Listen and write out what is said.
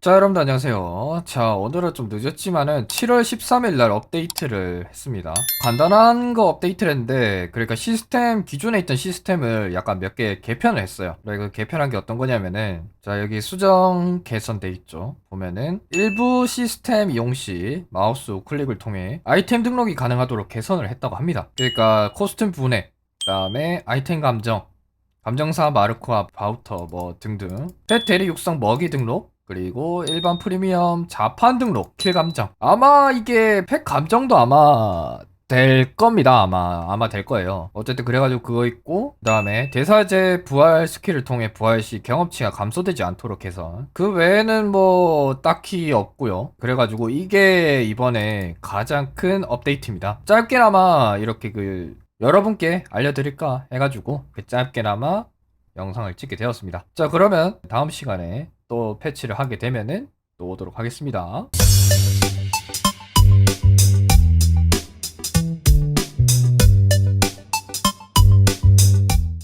자, 여러분들 안녕하세요. 자, 오늘은 좀 늦었지만은 7월 13일 날 업데이트를 했습니다. 간단한 거 업데이트를 했는데, 그러니까 시스템, 기존에 있던 시스템을 약간 몇 개 개편을 했어요. 그리고 그 개편한 게 어떤 거냐면은, 자, 여기 수정 개선돼 있죠. 보면은, 일부 시스템 이용 시 마우스 우클릭을 통해 아이템 등록이 가능하도록 개선을 했다고 합니다. 그러니까 코스튬 분해, 그 다음에 아이템 감정, 감정사 마르코와 바우터 뭐 등등 펫 대리 육성 먹이 등록 그리고 일반 프리미엄 자판 등록 킬 감정. 아마 이게 펫 감정도 아마 될 겁니다. 아마 아마 될 거예요. 어쨌든 그래가지고 그거 있고 그 다음에 대사제 부활 스킬을 통해 부활 시 경험치가 감소되지 않도록 해서. 그 외에는 뭐 딱히 없고요. 그래가지고 이게 이번에 가장 큰 업데이트입니다. 짧게나마 이렇게 그 여러분께 알려드릴까 해가지고 그 짧게나마 영상을 찍게 되었습니다. 자 그러면 다음 시간에 또 패치를 하게 되면은 또 오도록 하겠습니다.